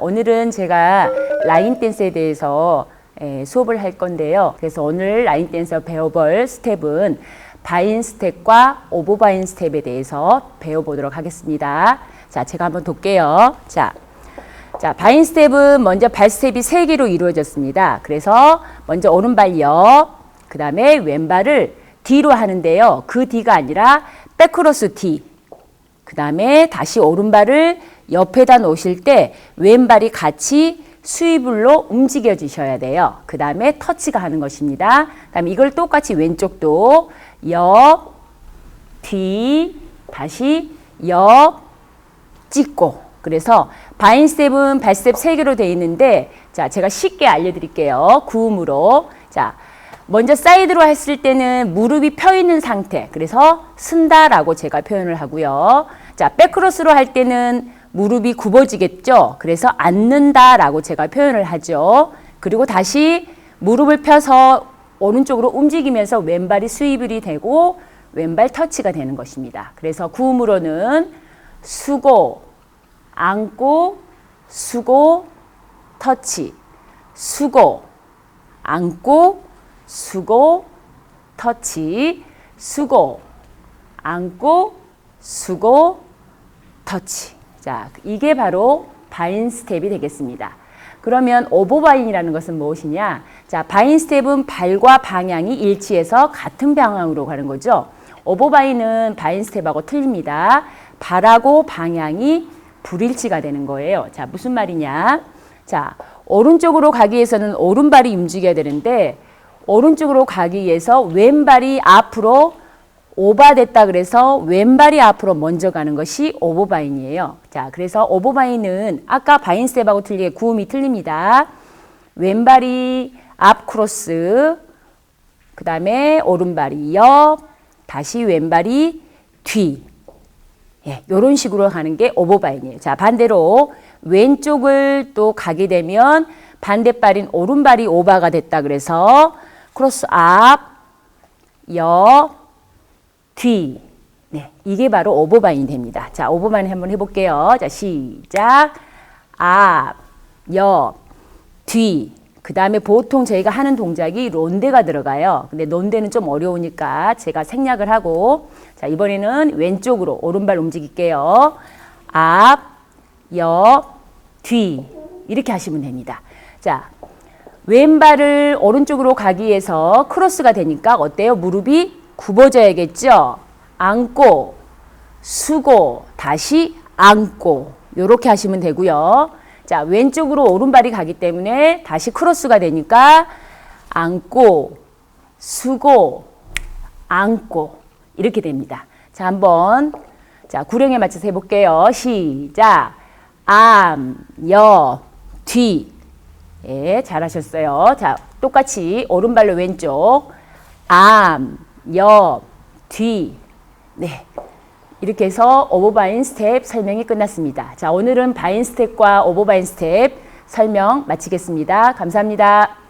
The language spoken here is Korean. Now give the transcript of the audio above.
오늘은 제가 라인 댄스에 대해서 에, 수업을 할 건데요. 그래서 오늘 라인 댄서 배워볼 스텝은 바인 스텝과 오버바인 스텝에 대해서 배워보도록 하겠습니다. 자, 제가 한번 볼게요. 자, 자, 바인 스텝은 먼저 발 스텝이 세 개로 이루어졌습니다. 그래서 먼저 오른발 옆, 그 다음에 왼발을 뒤로 하는데요. 그 뒤가 아니라 백크로스 뒤. 그 다음에 다시 오른발을 옆에다 놓으실 때 왼발이 같이 스위블로 움직여지셔야 돼요. 그 다음에 터치가 하는 것입니다. 그 다음에 이걸 똑같이 왼쪽도 옆, 뒤, 다시 옆, 찍고. 그래서 바인 스텝은 발 스텝 세개로 되어 있는데 자 제가 쉽게 알려드릴게요. 구음으로. 자 먼저 사이드로 했을 때는 무릎이 펴 있는 상태. 그래서 쓴다라고 제가 표현을 하고요. 자 백크로스로 할 때는 무릎이 굽어지겠죠? 그래서 앉는다라고 제가 표현을 하죠. 그리고 다시 무릎을 펴서 오른쪽으로 움직이면서 왼발이 스위블이 되고 왼발 터치가 되는 것입니다. 그래서 구음으로는 수고, 안고, 수고, 터치, 수고, 안고, 수고, 터치, 수고, 안고, 수고, 터치. 자, 이게 바로 바인 스텝이 되겠습니다. 그러면 오버바인이라는 것은 무엇이냐? 자, 바인 스텝은 발과 방향이 일치해서 같은 방향으로 가는 거죠. 오버바인은 바인 스텝하고 틀립니다. 발하고 방향이 불일치가 되는 거예요. 자, 무슨 말이냐? 자, 오른쪽으로 가기 위해서는 오른발이 움직여야 되는데 오른쪽으로 가기 위해서 왼발이 앞으로 오바됐다 그래서 왼발이 앞으로 먼저 가는 것이 오버바인이에요. 자, 그래서 오버바인은 아까 바인 스텝하고 틀리게 구음이 틀립니다. 왼발이 앞 크로스, 그 다음에 오른발이 옆, 다시 왼발이 뒤. 예, 요런 식으로 가는 게 오버바인이에요. 자, 반대로 왼쪽을 또 가게 되면 반대발인 오른발이 오바가 됐다 그래서 크로스 앞, 옆, 뒤. 네, 이게 바로 오버바인이 됩니다. 자, 오버바인 한번 해볼게요. 자, 시작. 앞, 옆, 뒤. 그 다음에 보통 저희가 하는 동작이 론데가 들어가요. 근데 론데는 좀 어려우니까 제가 생략을 하고 자 이번에는 왼쪽으로 오른발 움직일게요. 앞, 옆, 뒤 이렇게 하시면 됩니다. 자 왼발을 오른쪽으로 가기 위해서 크로스가 되니까 어때요? 무릎이 굽어져야겠죠? 안고, 수고, 다시 안고 이렇게 하시면 되고요. 자, 왼쪽으로 오른발이 가기 때문에 다시 크로스가 되니까 안고, 수고, 안고 이렇게 됩니다. 자, 한번 자, 구령에 맞춰서 해볼게요. 시작. 암, 여, 뒤. 예, 잘하셨어요. 자, 똑같이 오른발로 왼쪽. 암, 옆, 뒤. 네. 이렇게 해서 오버바인 스텝 설명이 끝났습니다. 자, 오늘은 바인 스텝과 오버바인 스텝 설명 마치겠습니다. 감사합니다.